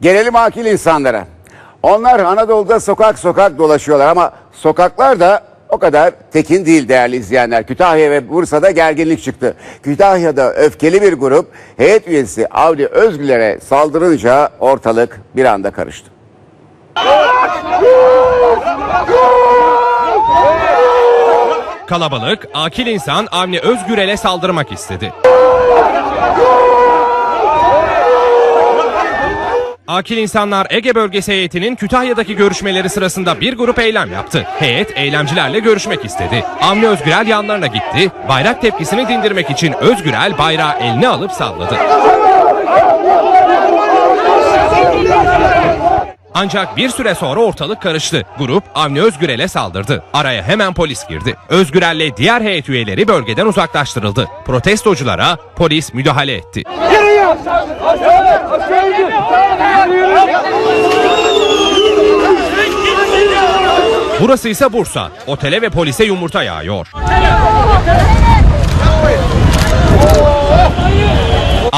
Gelelim akil insanlara. Onlar Anadolu'da sokak sokak dolaşıyorlar ama sokaklar da o kadar tekin değil değerli izleyenler. Kütahya ve Bursa'da gerginlik çıktı. Kütahya'da öfkeli bir grup heyet üyesi Avni Özgüler'e saldırınca ortalık bir anda karıştı. Kalabalık, akil insan Avni Özgürel'e saldırmak istedi. Akil insanlar Ege Bölgesi heyetinin Kütahya'daki görüşmeleri sırasında bir grup eylem yaptı. Heyet eylemcilerle görüşmek istedi. Avni Özgürel yanlarına gitti. Bayrak tepkisini dindirmek için Özgürel bayrağı eline alıp salladı. Ancak bir süre sonra ortalık karıştı. Grup Avni Özgürel'e saldırdı. Araya hemen polis girdi. Özgürel'le diğer heyet üyeleri bölgeden uzaklaştırıldı. Protestoculara polis müdahale etti. Burası ise Bursa. Otele ve polise yumurta yağıyor.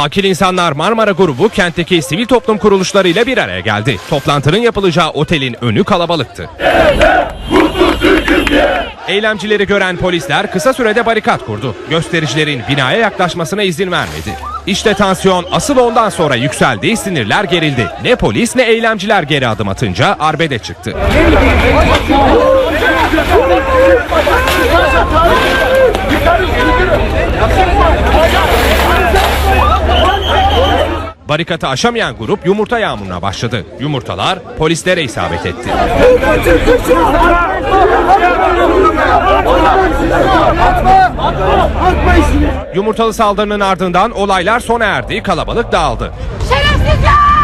Akil insanlar Marmara grubu kentteki sivil toplum kuruluşlarıyla bir araya geldi. Toplantının yapılacağı otelin önü kalabalıktı. Eylemcileri gören polisler kısa sürede barikat kurdu. Göstericilerin binaya yaklaşmasına izin vermedi. İşte tansiyon asıl ondan sonra yükseldi, sinirler gerildi. Ne polis ne eylemciler geri adım atınca arbede çıktı. Barikatı aşamayan grup yumurta yağmuruna başladı. Yumurtalar polislere isabet etti. Yumurtalı saldırının ardından olaylar sona erdi, kalabalık dağıldı. Şerefsizler!